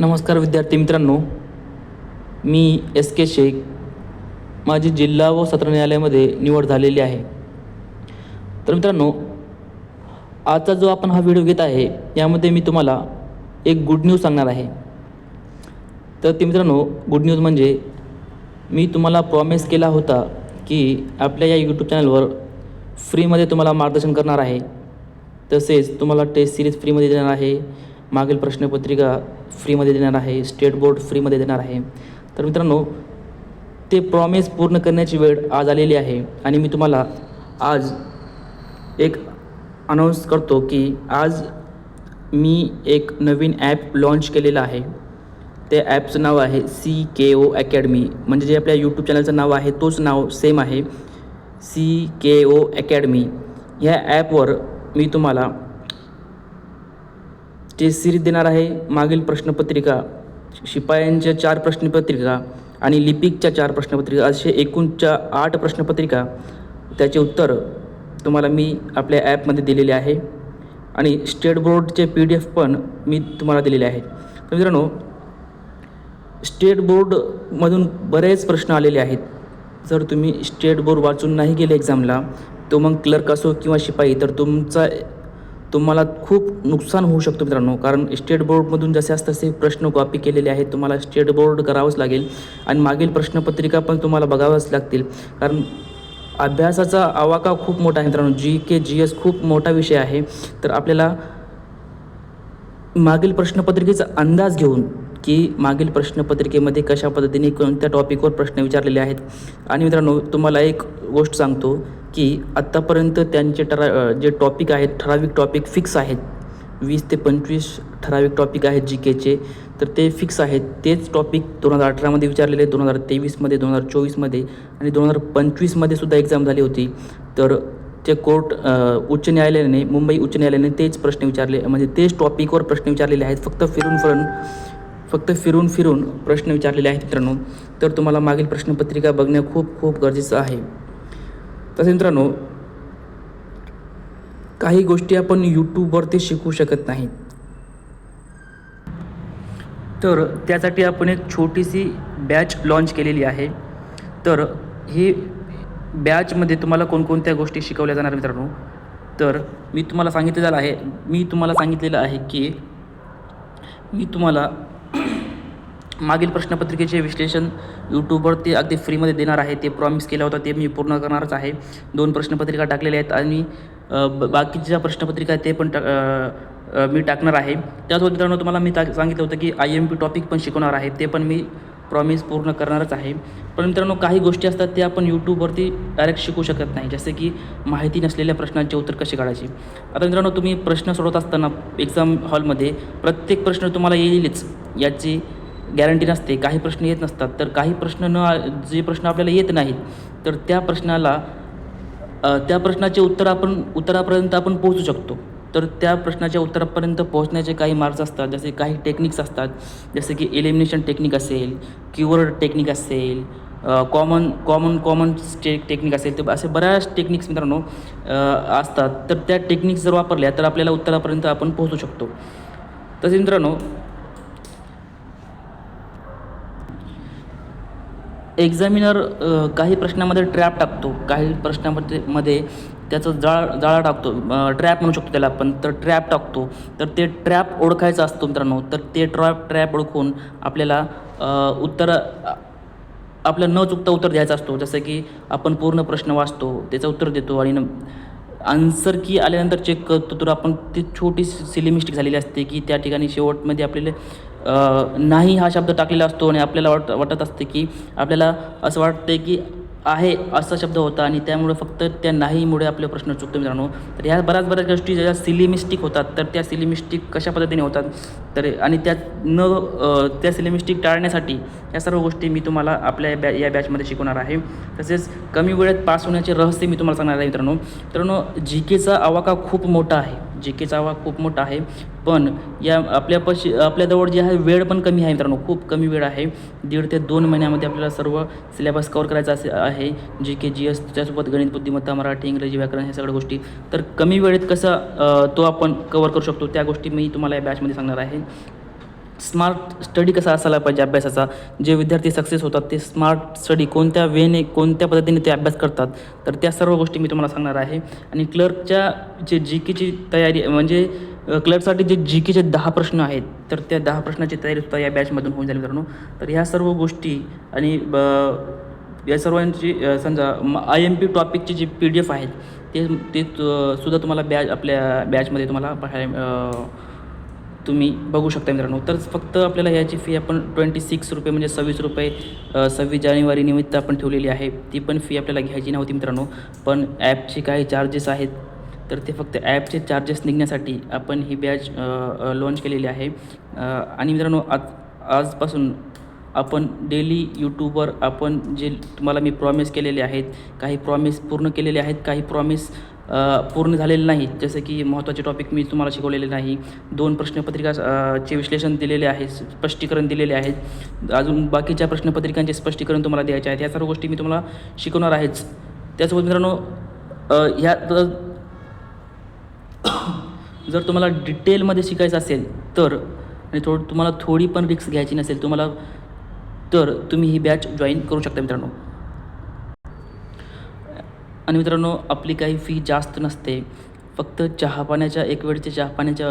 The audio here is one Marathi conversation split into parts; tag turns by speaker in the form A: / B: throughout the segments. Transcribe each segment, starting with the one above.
A: नमस्कार विद्यार्थी मित्रांनो. मी एस के शेख माझी जिल्हा व सत्र न्यायालयामध्ये निवड झालेली आहे. तर मित्रांनो आजचा जो आपण हा व्हिडिओ घेत आहे यामध्ये मी तुम्हाला एक गुड न्यूज सांगणार आहे. तर ते मित्रांनो गुड न्यूज म्हणजे मी तुम्हाला प्रॉमिस केला होता की आपल्या या यूट्यूब चॅनलवर फ्रीमध्ये तुम्हाला मार्गदर्शन करणार आहे. तसेच तुम्हाला टेस्ट सिरीज फ्रीमध्ये देणार आहे. मागील प्रश्नपत्रिका फ्रीमध्ये देणार आहे स्टेट बोर्ड फ्रीमध्ये देणार आहे. तर मित्रांनो ते प्रॉमिस पूर्ण करण्याची वेळ आज आलेली आहे आणि मी तुम्हाला आज एक अनाऊन्स करतो की आज मी एक नवीन ॲप लॉन्च केलेलं आहे. त्या ॲपचं नाव आहे सी के ओ अकॅडमी म्हणजे जे आपल्या यूट्यूब चॅनलचं नाव आहे तोच नाव सेम आहे. सी के ओ अकॅडमी ह्या ॲपवर मी तुम्हाला चे सिरीज देणार आहे मागील प्रश्नपत्रिका. शिपायांच्या चार प्रश्नपत्रिका आणि लिपिकच्या चार प्रश्नपत्रिका. असे एकूणच्या आठ प्रश्नपत्रिका. त्याचे उत्तर तुम्हाला मी आपल्या ॲपमध्ये दिलेले आहे. आणि स्टेट बोर्डचे पी डी एफ पण मी तुम्हाला दिलेले आहे. तर मित्रांनो स्टेट बोर्डमधून बरेच प्रश्न आलेले आहेत. जर तुम्ही स्टेट बोर्ड वाचून नाही गेले एक्झामला तो मग क्लर्क असो किंवा शिपाई तर तुमचा तुम्हाला खूप नुकसान होऊ शकतो मित्रांनो. कारण स्टेट बोर्डमधून जसे असतात तसे प्रश्न कॉपी केलेले आहेत. तुम्हाला स्टेट बोर्ड करावंच लागेल. आणि मागील प्रश्नपत्रिका पण तुम्हाला बघाव्याच लागतील. कारण अभ्यासाचा आवाका खूप मोठा आहे मित्रांनो. जी के जी एस खूप मोठा विषय आहे. तर आपल्याला मागील प्रश्नपत्रिकेचा अंदाज घेऊन की मागील प्रश्नपत्रिकेमध्ये कशा पद्धतीने कोणत्या टॉपिकवर प्रश्न विचारलेले आहेत? आणि मित्रांनो तुम्हाला एक गोष्ट सांगतो की आत्तापर्यंत त्यांचे ठरा जे टॉपिक आहेत ठराविक टॉपिक फिक्स आहेत वीस ते पंचवीस ठराविक टॉपिक आहेत जी केचे तर ते फिक्स आहेत. तेच टॉपिक दोन हजार अठरामध्ये विचारलेले दोन हजार तेवीसमध्ये दोन हजार चोवीसमध्ये आणि दोन हजार पंचवीसमध्ये सुद्धा एक्झाम झाली होती. तर ते कोर्ट उच्च न्यायालयाने मुंबई उच्च न्यायालयाने तेच प्रश्न विचारले म्हणजे तेच टॉपिकवर प्रश्न विचारलेले आहेत फक्त फिरून फिरून फक्त फिरून फिरून प्रश्न विचारलेले आहेत मित्रांनो. तर तुम्हाला मागील प्रश्नपत्रिका बघणं खूप खूप गरजेचं आहे. तसे मित्रांनो काही गोष्टी आपण यूट्यूबवरती शिकू शकत नाही तर त्यासाठी आपण एक छोटीशी बॅच लॉन्च केलेली आहे. तर ही बॅचमध्ये तुम्हाला कोणकोणत्या गोष्टी शिकवल्या जाणार मित्रांनो? तर मी तुम्हाला सांगितलेलं आहे मी तुम्हाला सांगितलेलं आहे की मी तुम्हाला मागील प्रश्नपत्रिकेचे विश्लेषण यूट्यूबवरती अगदी फ्रीमध्ये देणार आहे. ते प्रॉमिस केलं होतं ते मी पूर्ण करणारच आहे. दोन प्रश्नपत्रिका टाकलेल्या आहेत आणि ब बाकीच्या ज्या प्रश्नपत्रिका आहेत ते पण टा मी टाकणार आहे. त्याचबरोबर मित्रांनो तुम्हाला मी ता सांगितलं होतं की आय एम पी टॉपिक पण शिकवणार आहे. ते पण मी प्रॉमिस पूर्ण करणारच आहे. पण मित्रांनो काही गोष्टी असतात ते आपण यूट्यूबवरती डायरेक्ट शिकू शकत नाही. जसे की माहिती नसलेल्या प्रश्नांचे उत्तर कसे काढायचे? आता मित्रांनो तुम्ही प्रश्न सोडवत असताना एक्झाम हॉलमध्ये प्रत्येक प्रश्न तुम्हाला येईलच. याची गॅरंटी नसते काही प्रश्न येत नसतात. तर काही प्रश्न न जे प्रश्न आपल्याला येत नाहीत तर त्या प्रश्नाला त्या प्रश्नाचे उत्तर आपण उत्तरापर्यंत आपण पोहोचू शकतो. तर त्या प्रश्नाच्या उत्तरापर्यंत पोहोचण्याचे काही मार्ग असतात जसे काही टेक्निक्स असतात. जसे की एलिमिनेशन टेक्निक असेल कीवर्ड टेक्निक असेल common common common stay technique असेल तर असे बऱ्याच टेक्निक्स मित्रांनो असतात. तर त्या टेक्निक्स जर वापरल्या तर आपल्याला उत्तरापर्यंत आपण पोहोचू शकतो. तसेच मित्रांनो एक्झामिनर काही प्रश्नामध्ये ट्रॅप टाकतो. काही प्रश्नामध्ये मध्ये त्याचं जाळ जाळा टाकतो. ट्रॅप म्हणू शकतो त्याला आपण. तर ट्रॅप टाकतो. तर ते ट्रॅप ओळखायचा असतो मित्रांनो. तर ते ट्रॅप ट्रॅप ओळखून आपल्याला उत्तर आपलं न चुकता उत्तर द्यायचं असतो. जसं की आपण पूर्ण प्रश्न वाचतो त्याचं उत्तर देतो आणि आन्सर की आल्यानंतर चेक करतो तर आपण ती छोटी सिली मिस्टेक झालेली असते की त्या ठिकाणी शेवटमध्ये आपल्याला नाही हा शब्द टाकलेला असतो आणि आपल्याला वाट वाटत असते की आपल्याला असं वाटते की आहे असा शब्द होता आणि त्यामुळे फक्त त्या नाहीमुळे आपले प्रश्न चुकतो मित्रांनो. तर ह्या बऱ्याच बऱ्याच गोष्टी ज्या सिली मिस्टेक होतात तर त्या सिली मिस्टेक कशा पद्धतीने होतात? तर आणि त्या न त्या सिलेमिस्टिक टाळण्यासाठी या सर्व गोष्टी मी तुम्हाला आपल्या बॅ या बॅचमध्ये शिकवणार आहे. तसेच कमी वेळेत पास होण्याचे रहस्य मी तुम्हाला सांगणार आहे मित्रांनो. मित्रांनो जी केचा आवाका खूप मोठा आहे. जी केचा आवाका खूप मोठा आहे. पण या आपल्यापाशी आपल्याजवळ जे आहे वेळ पण कमी आहे मित्रांनो. खूप कमी वेळ आहे. दीड ते दोन महिन्यामध्ये आपल्याला सर्व सिलेबस कवर करायचा असे आहे. जी के जी एस त्यासोबत गणित बुद्धिमत्ता मराठी इंग्रजी व्याकरण ह्या सगळ्या गोष्टी. तर कमी वेळेत कसं तो आपण कवर करू शकतो त्या गोष्टी मी तुम्हाला या बॅचमध्ये सांगणार आहे. स्मार्ट स्टडी कसा असायला पाहिजे अभ्यासाचा? जे विद्यार्थी सक्सेस होतात ते स्मार्ट स्टडी कोणत्या वेने कोणत्या पद्धतीने ते अभ्यास करतात? तर त्या सर्व गोष्टी मी तुम्हाला सांगणार आहे. आणि क्लर्कच्या जे जी केची तयारी म्हणजे क्लर्कसाठी जे जी केचे दहा प्रश्न आहेत तर त्या दहा प्रश्नाची तयारी सुद्धा या बॅचमधून होऊन जाईल मित्रांनो. तर ह्या सर्व गोष्टी आणि ब- या सर्वांची समजा आय एम पी टॉपिकची जी पी डी एफ आहेत ते ते सुद्धा तुम्हाला बॅच आपल्या बॅचमध्ये तुम्हाला पाहायला तुम्ही बघू शकता मित्रांनो. तर फक्त आपल्याला याची फी आपण ट्वेंटी सिक्स रुपये म्हणजे सव्वीस रुपये सव्वीस जानेवारी निमित्त आपण ठेवलेली आहे. ती पण फी आपल्याला घ्यायची नव्हती मित्रांनो. पण ॲपचे काही चार्जेस आहेत. तर ते फक्त ॲपचे चार्जेस निघण्यासाठी आपण ही बॅच लॉन्च केलेली आहे. आणि मित्रांनो आज आजपासून आपण डेली यूट्यूबवर आपण जे तुम्हाला मी प्रॉमिस केलेले आहेत काही प्रॉमिस पूर्ण केलेले आहेत काही प्रॉमिस पूर्ण झालेले नाहीत जसं की महत्त्वाचे टॉपिक मी तुम्हाला शिकवलेले नाही. दोन प्रश्नपत्रिका चे विश्लेषण दिलेले आहे स्पष्टीकरण दिलेले आहेत. अजून बाकीच्या प्रश्नपत्रिकांचे स्पष्टीकरण तुम्हाला द्यायचे आहेत. या सर्व गोष्टी मी तुम्हाला शिकवणार आहेच. त्यासोबत मित्रांनो ह्या जर तुम्हाला डिटेलमध्ये शिकायचं असेल तर आणि थोडं तुम्हाला थोडी पण रिक्स घ्यायची नसेल तुम्हाला तर तुम्ही ही बॅच जॉईन करू शकता मित्रांनो. आणि मित्रांनो आपली काही फी जास्त नसते. फक्त चहा पाण्याच्या एक वेळच्या चहा पाण्याच्या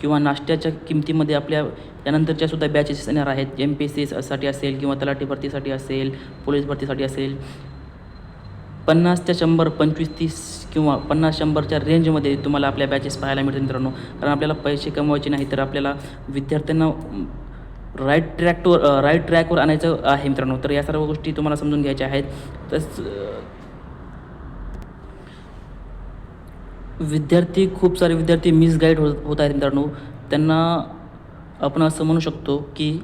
A: किंवा नाश्त्याच्या किमतीमध्ये आपल्या यानंतरच्या सुद्धा बॅचेस येणार आहेत. एम पी एस सीसाठी असेल किंवा तलाठी भरतीसाठी असेल पोलीस भरतीसाठी असेल. पन्नास ते शंभर पंचवीस तीस किंवा पन्नास शंभरच्या रेंजमध्ये तुम्हाला आपल्या बॅचेस पाहायला मिळतील मित्रांनो. कारण आपल्याला पैसे कमवायचे नाही तर आपल्याला विद्यार्थ्यांना राईट ट्रॅकवर राईट ट्रॅकवर आणायचं आहे मित्रांनो. तर या सर्व गोष्टी तुम्हाला समजून घ्यायच्या आहेत. तस विद्यार्थी खूप सारे विद्यार्थी मिसगाईड होत होत आहेत मित्रांनो. त्यांना आपण असं म्हणू शकतो की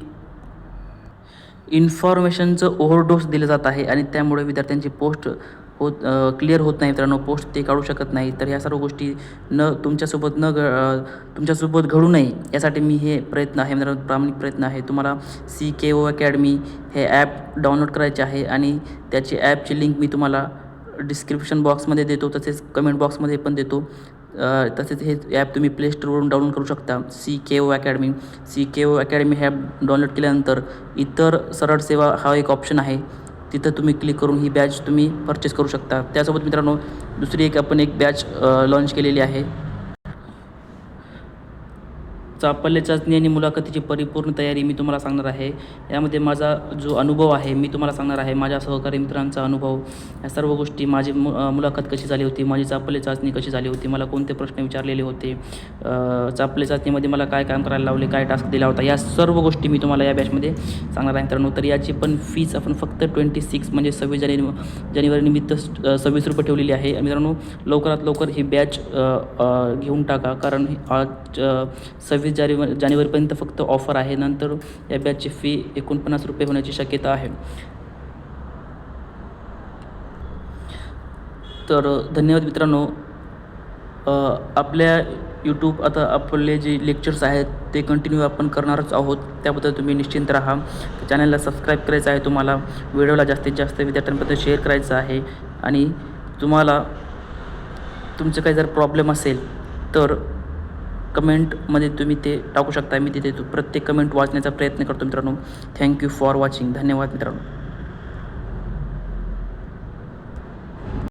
A: इन्फॉर्मेशनचं ओव्हरडोस दिलं जात आहे आणि त्यामुळे विद्यार्थ्यांची पोस्ट होत क्लिअर होत नाही मित्रांनो. पोस्ट ते काढू शकत नाही. तर ह्या सर्व गोष्टी न तुमच्यासोबत न घ तुमच्यासोबत घडू नये यासाठी मी हे प्रयत्न आहे मित्रांनो. प्रामाणिक प्रयत्न आहे. तुम्हाला सी के ओ अकॅडमी हे ॲप डाउनलोड करायचे आहे आणि त्याची ॲपची लिंक मी तुम्हाला डिस्क्रिप्शन बॉक्समध्ये देतो तसेच कमेंट बॉक्समध्ये पण देतो. तसेच हे ॲप तुम्ही प्ले स्टोरवरून डाउनलोड करू शकता. C K O academy C K O academy हे ॲप डाउनलोड केल्यानंतर इतर सरळ सेवा हा एक ऑप्शन आहे. तिथं तुम्ही क्लिक करून ही बॅच तुम्ही परचेस करू शकता. त्यासोबत मित्रांनो दुसरी एक आपण एक बॅच लॉन्च केलेली आहे. चापल्य चाचणी आणि मुलाखतीची परिपूर्ण तयारी मी तुम्हाला सांगणार आहे. यामध्ये माझा जो अनुभव आहे मी तुम्हाला सांगणार आहे. माझ्या सहकारी मित्रांचा अनुभव या सर्व गोष्टी माझी मु मुलाखत कशी झाली होती माझी चापल्य चाचणी कशी झाली होती मला कोणते प्रश्न विचारलेले होते चापल्य चाचणीमध्ये मला काय काम करायला लावले काय टास्क दिला होता या सर्व गोष्टी मी तुम्हाला या बॅचमध्ये सांगणार आहे मित्रांनो. तर याची पण फीज आपण फक्त ट्वेंटी सिक्स म्हणजे सव्वीस जानेवारी जानेवारी निमित्त सव्वीस रुपये ठेवलेली आहे. मित्रांनो लवकरात लवकर ही बॅच घेऊन टाका. कारण ही आज सव्वीस सव्वीस जानेवारी जानेवारीपर्यंत फक्त ऑफर आहे. नंतर या बॅचची फी एकोणपन्नास रुपये होण्याची शक्यता आहे. तर धन्यवाद मित्रांनो. आपल्या यूट्यूब आता आपले जे लेक्चर्स आहेत ते कंटिन्यू आपण करणारच आहोत. त्याबद्दल तुम्ही निश्चिंत राहा. चॅनलला सबस्क्राईब करायचं आहे तुम्हाला. व्हिडिओला जास्तीत जास्त विद्यार्थ्यांबद्दल शेअर करायचं आहे. आणि तुम्हाला तुमचं काही जर प्रॉब्लेम असेल तर कमेंटमध्ये तुम्ही ते टाकू शकता मी तिथे प्रत्येक कमेंट वाचण्याचा प्रयत्न करतो मित्रांनो. थँक्यू फॉर वॉचिंग धन्यवाद मित्रांनो.